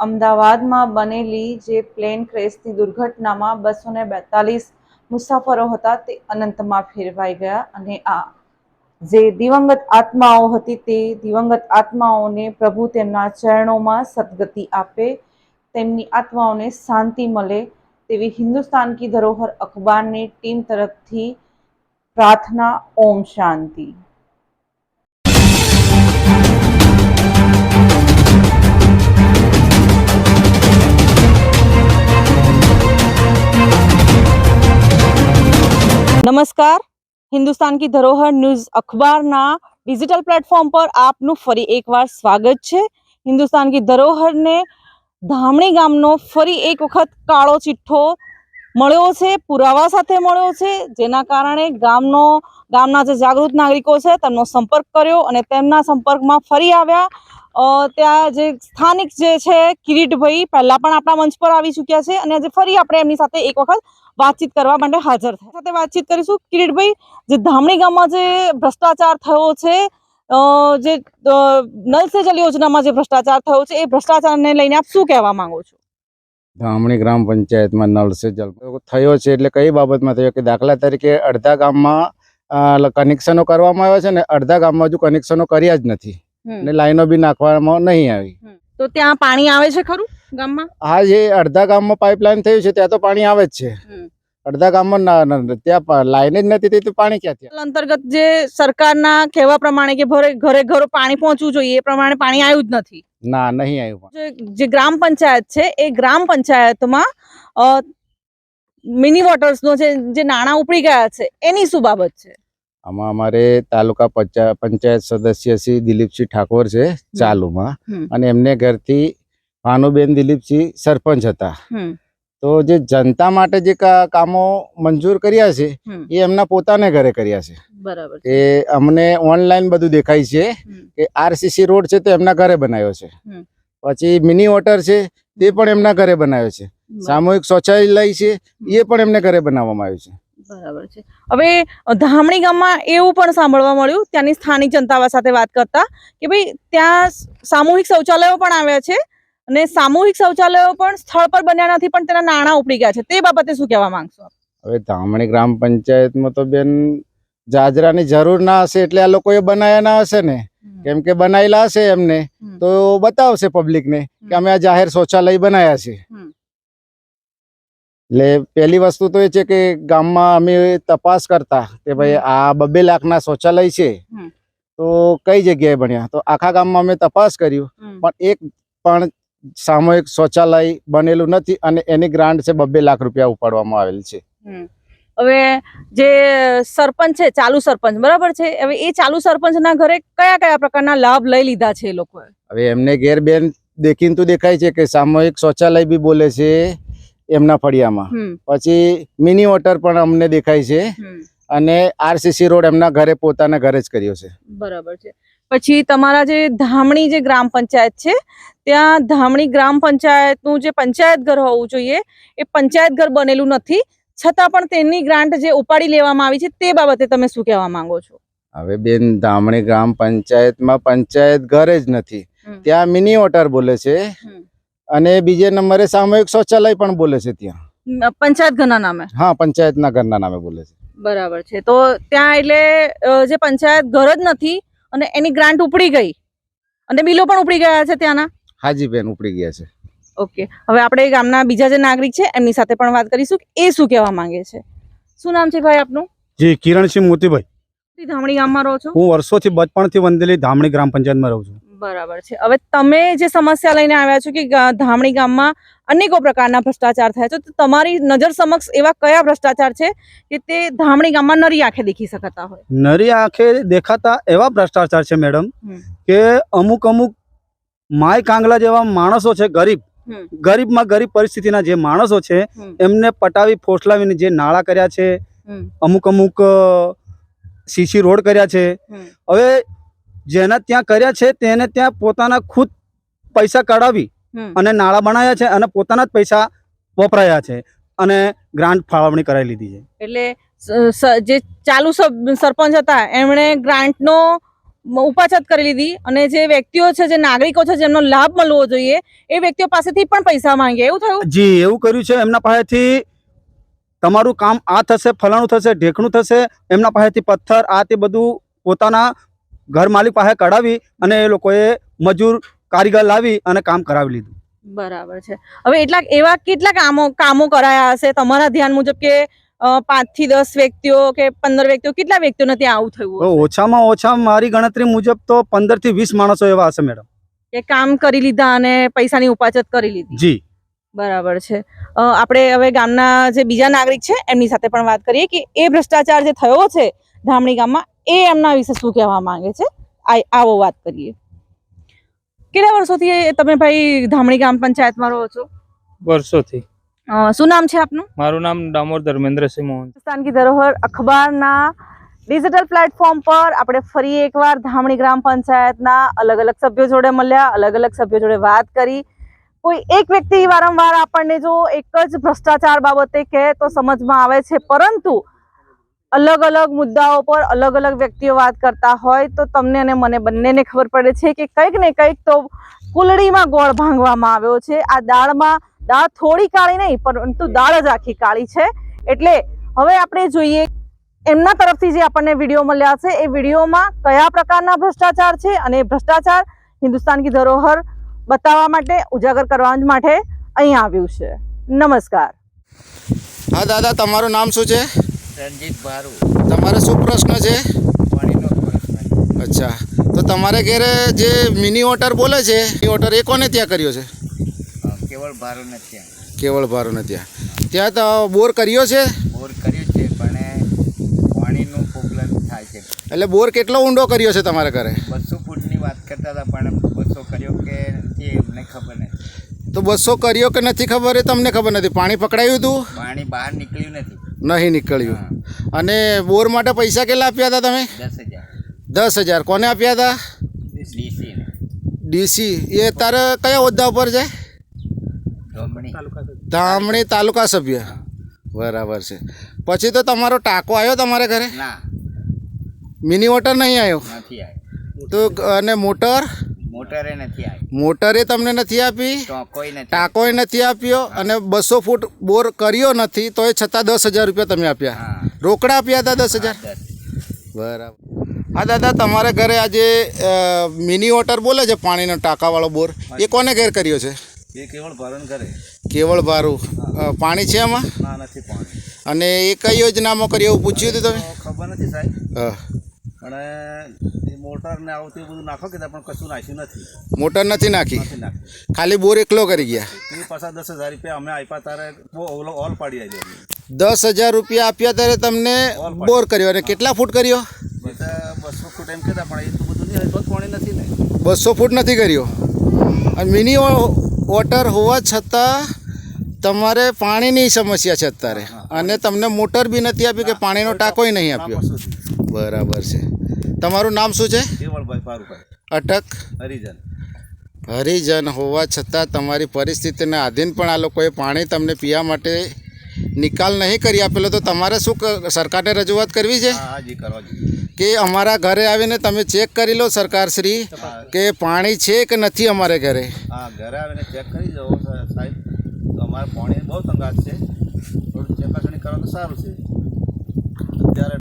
અમદાવાદમાં બનેલી જે પ્લેન ક્રેશની દુર્ઘટનામાં બસો ને બેતાલીસ મુસાફરો હતા તે અનંતમાં ફેરવાઈ ગયા અને આ જે દિવંગત આત્માઓ હતી તે દિવંગત આત્માઓને પ્રભુ તેમના ચરણોમાં સદગતિ આપે, તેમની આત્માઓને શાંતિ મળે તેવી હિન્દુસ્તાન કી ધરોહર અખબારની ટીમ તરફથી પ્રાર્થના, ઓમ શાંતિ. નમસ્કાર. હિન્દુસ્તાન કી ધરોહર ન્યૂઝ અખબારના ડિજિટલ પ્લેટફોર્મ પર આપનું ફરી એકવાર સ્વાગત છે. હિન્દુસ્તાન કી ધરોહરને ધામણી ગામનો ફરી એક વખત કાળો ચિઠ્ઠો મળ્યો છે, પુરાવા સાથે મળ્યો છે, જેના કારણે ગામનો, ગામના જે જાગૃત નાગરિકો છે તેમનો સંપર્ક કર્યો અને તેમના સંપર્કમાં ફરી આવ્યા. ત્યાં જે સ્થાનિક જે છે કિરીટભાઈ પહેલાં પણ આપણા મંચ પર આવી ચૂક્યા છે અને આજે ફરી આપણે એમની સાથે એક વખત વાતચીત કરવા માટે હાજર થયા. સાથે વાતચીત કરીશું કિરીટભાઈ, જે ધામણી ગામમાં જે ભ્રષ્ટાચાર થયો છે જે નલ સે જલ યોજનામાં જે ભ્રષ્ટાચાર થયો છે, એ ભ્રષ્ટાચારને લઈને આપ શું કહેવા માંગો છો? ધામણી ગ્રામ પંચાયતમાં નળ સે જલ થયો છે એટલે કઈ બાબતમાં થયો? કે દાખલા તરીકે અડધા ગામમાં કનેક્શનો કરવામાં આવ્યા છે ને અડધા ગામમાં હજુ કનેક્શનો કર્યા જ નથી. અને લાઈનો બી નાખવામાં નહીં આવી. તો ત્યાં પાણી આવે છે ખરું ગામમાં? આ જે અડધા ગામમાં પાઇપલાઇન થયું છે ત્યાં તો પાણી આવે જ છે. અડધા ગામમાં ત્યાં લાઈન જ નથી થઈ પાણી ક્યાંથી અંતર્ગત જે સરકારના કહેવા પ્રમાણે કે ઘરે ઘરે ઘરો પાણી પહોંચવું જોઈએ એ પ્રમાણે પાણી આવ્યું જ નથી. ના નહીં આવ્યું જે ગ્રામ પંચાયત છે એ ગ્રામ પંચાયતમાં મિની વોટર્સનો જે નાણાં ઉપડી ગયા છે એની શું બાબત છે? આમાં અમારે તાલુકા પંચા- પંચાયત સદસ્ય શ્રી દિલીપસિંહ ઠાકોર છે ચાલુમાં. અને એમને ઘરથી ભાનુબેન દિલીપસિંહ સરપંચ હતા. તો જે જનતા માટે જે કામો મંજૂર કર્યા છે એ એમના પોતાને ઘરે કર્યા છે. બરાબર કે અમને ઓનલાઈન બધું દેખાય છે કે આરસીસી રોડ છે તે એમના ઘરે બનાવ્યો છે. પછી મિની વોટર છે તે પણ એમના ઘરે બનાવ્યો છે. સામૂહિક શૌચાલય છે એ પણ એમને ઘરે બનાવવામાં આવ્યું છે. બરાબર છે. હવે ધામણી ગામમાં એવું પણ સાંભળવા મળ્યું ત્યાંની સ્થાનિક જનતા સાથે વાત કરતા કે ભાઈ ત્યાં સામૂહિક શૌચાલયો પણ આવ્યા છે અને સામૂહિક શૌચાલયો પણ સ્થળ પર બન્યા નથી પણ તેના નાણાં ઉપડી ગયા છે. તે બાબતે શું કહેવા માંગશો હવે ધામણી ગ્રામ પંચાયતમાં તો બેન જાજરાની જરૂર ના હશે એટલે આ લોકોએ બનાવ્યા ના હશે ને. કેમ કે બનાવેલા હશે એમને. તો બતાવશે પબ્લિકને કે અમે આ જાહેર શૌચાલય બનાવ્યા છે. એટલે પહેલી વસ્તુ તો એ છે કે ગામમાં અમે તપાસ કરતા કે ભાઈ આ બબે લાખના શૌચાલય છે. તો કઈ જગ્યાએ બન્યા તો આખા ગામમાં અમે તપાસ કર્યું પણ એક પણ સામૂહિક શૌચાલય બનેલું નથી અને એની ગ્રાન્ટ છે બબે લાખ રૂપિયા ઉપાડવામાં આવેલ છે. હવે જે સરપંચ છે ચાલુ સરપંચ બરાબર છે? હવે એ ચાલુ સરપંચના ઘરે કયા કયા પ્રકારના લાભ લઈ લીધા છે લોકોએ? હવે એમને ઘેર બેન દેખીને તો દેખાય છે કે સામૂહિક શૌચાલય બી બોલે છે એમના ફળિયામાં. પછી મિની વોટર પણ અમને દેખાય છે. અને આરસીસી રોડ એમના ઘરે પોતાના ઘરે જ કર્યો છે. બરાબર છે. પછી તમારા જે ધામણી જે ગ્રામ પંચાયત છે ત્યાં ધામણી ગ્રામ પંચાયતનું જે પંચાયત ઘર હોવું જોઈએ એ પંચાયત ઘર બનેલું નથી. છતાં પણ તેની ગ્રાન્ટ જે ઉપાડી લેવામાં આવી છે તે બાબતે તમે શું કહેવા માંગો છો? હવે બેન ધામણી ગ્રામ પંચાયતમાં પંચાયત ઘર જ નથી. ત્યાં મિની વોટર બોલે છે. અને બીજે નંબરે સામૂહિક શૌચાલય પણ બોલે છે ત્યાં. પંચાયત ઘરના નામે? હા પંચાયતના ઘરના નામે બોલે છે. બરાબર છે. તો ત્યાં એટલે જે પંચાયત ઘર જ નથી અને એની ગ્રાન્ટ ઉપડી ગઈ. અને બિલો પણ ઉપડી ગયા છે ત્યાંના? હાજી બેન ઉપડી ગયા છે. ઓકે. હવે આપણે ગામના બીજા જે નાગરિક છે એમની સાથે પણ વાત કરીશું એ શું કહેવા માંગે છે? શું નામ છે ભાઈ આપનું? જી કિરણસિંહ મોતીભાઈ. ધામણી ગામમાં રહો છો? હું વર્ષોથી બચપણથી વંદેલી ધામણી ગ્રામ પંચાયતમાં રહું છું. બરાબર છે. હવે તમે જે સમસ્યા લઈને આવ્યા છો કે ધામણી ગામમાં અનેકો પ્રકારના ભ્રષ્ટાચાર થયા છે તો તમારી નજર સમક્ષ એવા કયા ભ્રષ્ટાચાર છે કે તે ધામણી ગામમાં નરી આંખે દેખી શકાતા હોય? નરી આંખે દેખાતા એવા ભ્રષ્ટાચાર છે મેડમ કે અમુક અમુક માય કાંગલા જેવા માણસો છે ગરીબ. ગરીબમાં ગરીબ પરિસ્થિતિના જે માણસો છે એમને પટાવી ફોસલાવીને જે નાળા કર્યા છે અમુક અમુક સીસી રોડ કર્યા છે. હવે જેના ત્યાં કર્યા છે તેને ત્યાં પોતાના ખુદ પૈસા કઢાવી અને નાળા બનાવ્યા છે અને પોતાના જ પૈસા વપરાયા છે અને ગ્રાન્ટ ફાળવણી કરાવી લીધી છે. એટલે જે ચાલુ સરપંચ હતા એમણે ગ્રાન્ટનો ઉપાછત કરી લીધી અને જે વ્યક્તિઓ છે જે નાગરિકો છે જેમનો લાભ મળવો જોઈએ એ વ્યક્તિઓ પાસેથી પણ પૈસા માંગ્યા એવું થયું? જી એવું કર્યું છે. એમના પાસેથી તમારું કામ આ થશે ફલાણું થશે ઢેકણું થશે એમના પાસેથી પથ્થર આ તે બધું પોતાના ઘર માલિક પાસે કઢાવી અને એ લોકોએ મજૂર કારીગર લાવી અને કામ કરાવી લીધું. બરાબર છે. હવે એટલા એવા કેટલા કામો કામો કરાયા હશે? તમારા ધ્યાન મુજબ કે પાંચથી દસ વ્યક્તિઓ કે પંદર વ્યક્તિઓ કેટલા વ્યક્તિઓને ત્યાં આવું થયું ઓછામાં ઓછા મારી ગણતરી મુજબ તો પંદરથી વીસ માણસો એવા હશે મેડમ. કે કામ કરી લીધા અને પૈસાની ઉપાચત કરી લીધી. જી. બરાબર છે. આપણે હવે ગામના જે બીજા નાગરિક છે એમની સાથે પણ વાત કરીએ કે એ ભ્રષ્ટાચાર જે થયો છે ધામણી ગામમાં એ એમના વિશે શું કહેવા માંગે છે? આવો વાત કરીએ. કેટલા વર્ષોથી તમે ભાઈ ધામણી ગ્રામ પંચાયતમાં રહો છો? વર્ષોથી. શું નામ છે આપનું? મારું નામ ડામોર ધર્મેન્દ્રસિંહ મોહન હિન્દુસ્તાન કી ધરોહર અખબારના ડિજિટલ પ્લેટફોર્મ પર આપણે ફરી એકવાર ધામણી ગ્રામ પંચાયતના અલગ અલગ સભ્યો જોડે મળ્યા અલગ અલગ સભ્યો જોડે વાત કરી. કોઈ એક વ્યક્તિ વારંવાર આપણને જો એક જ ભ્રષ્ટાચાર બાબતે કહે તો સમજમાં આવે છે. પરંતુ અલગ અલગ મુદ્દાઓ પર અલગ અલગ વ્યક્તિઓ વાત કરતા હોય તો તમને અને મને બંનેને ખબર પડે છે કે કંઈક ને કંઈક તો કુલડીમાં ગોળ ભાંગવામાં આવ્યો છે. આ દાળમાં દાળ થોડી કાળી નહીં, પરંતુ દાળ જ આખી કાળી છે. એટલે હવે આપણે જોઈએ એમના તરફથી જે આપણને વીડિયો મળ્યા છે, એ વિડીયોમાં કયા પ્રકારના ભ્રષ્ટાચાર છે અને ભ્રષ્ટાચાર હિન્દુસ્તાન કી ધરોહર બતાવવા માટે, ઉજાગર કરવા માટે અહીં આવ્યું છે. નમસ્કાર. હા, દાદા, તમારું નામ શું છે? રણજીત બારુ. તમારે શું પ્રશ્ન છે? પાણીનો પ્રશ્ન અચ્છા. તો તમારે ઘરે જે મિની વોટર બોલે છે એ વોટર એ કોને ત્યાં કર્યો છે? કેવળ બારુ નથી કેવળ ભારુને ત્યાં. ત્યાં તો બોર કર્યો છે? બોર કર્યો છે પણ પાણીનું પ્રોબ્લેમ થાય છે. એટલે બોર કેટલો ઊંડો કર્યો છે તમારા ઘરે? બસો ફૂટની વાત કરતા હતા પણ બસો કર્યો કે નથી એમને ખબર નથી. તો બસો કર્યો કે નથી ખબર એ તમને ખબર નથી? પાણી પકડાયું હતું પાણી બહાર નીકળ્યું નથી. નહીં નીકળ્યું. અને બોર માટે પૈસા કેટલા આપ્યા હતા તમે? દસ હજાર. કોને આપ્યા હતા? DC DC. એ તારે કયા હોદ્દા ઉપર છે? ધામણી. તાલુકા સભ્ય. બરાબર છે. પછી તો તમારો ટાંકો આવ્યો તમારે ઘરે? ના. મિની વોટર નહીં આવ્યો? તો અને મોટર? મોટરે નથી આવી મોટરે તમને નથી આપી ટાંકોય નથી. આપ્યો અને બસો ફૂટ બોર કર્યો નથી તો એ છતાં દસ હજાર રૂપિયા તમે આપ્યા. રોકડા આપ્યા હતા દસ હજાર? બરાબર. હા દાદા તમારા ઘરે આજે મિની વોટર બોલે છે પાણીનો ટાંકાવાળો બોર? એ કોને ઘેર કર્યો છે? એ કેવળ ભરણ કરે કેવળ ભારું. પાણી છે એમાં ના નથી પાણી. અને એ કઈ યોજનામાં કરી એવું પૂછ્યું હતું તમે? ખબર નથી સાહેબ. હા. અને મોટર ને આવું તે બધું નાખો કે પણ કશું નાખ્યું નથી? મોટર નથી નાખી. ખાલી બોર એકલો કરી ગયા. એ પાછા દસ હજાર રૂપિયા અમે આપ્યા તારે ઓલો ઓલ પાડી આવી દસ હજાર રૂપિયા આપ્યા ત્યારે તમને બોર કર્યો અને કેટલા ફૂટ કર્યો? બધા બસો ફૂટ એમ કહેતા પણ એટલું બધું નહીં તો પાણી નથી ને. બસો ફૂટ નથી કર્યો. અને મિની વોટર હોવા છતાં તમારે પાણીની સમસ્યા છે અત્યારે. અને તમને મોટર બી નથી આપી કે પાણીનો ટાંકોય નહીં આપ્યો. બરાબર છે. તમારું નામ શું છે? કેવળભાઈ પારુભાઈ. અટક. હરિજન. હરિજન હોવા છતાં તમારી પરિસ્થિતિને આધીન પણ આ લોકોએ પાણી તમને પીવા માટે નિકાલ નહીં કરી આપેલો તો તમારે શું સરકારને રજૂઆત કરવી છે? કે અમારા ઘરે આવીને તમે ચેક કરી લો સરકારશ્રી કે પાણી છે કે નથી અમારે ઘરે? હા ઘરે આવીને ચેક કરી સા- સાહેબ. તો અમારે પાણી બહુ તંગાત છે. થોડું ચકાસણી કરો તો સારું છે. અત્યારે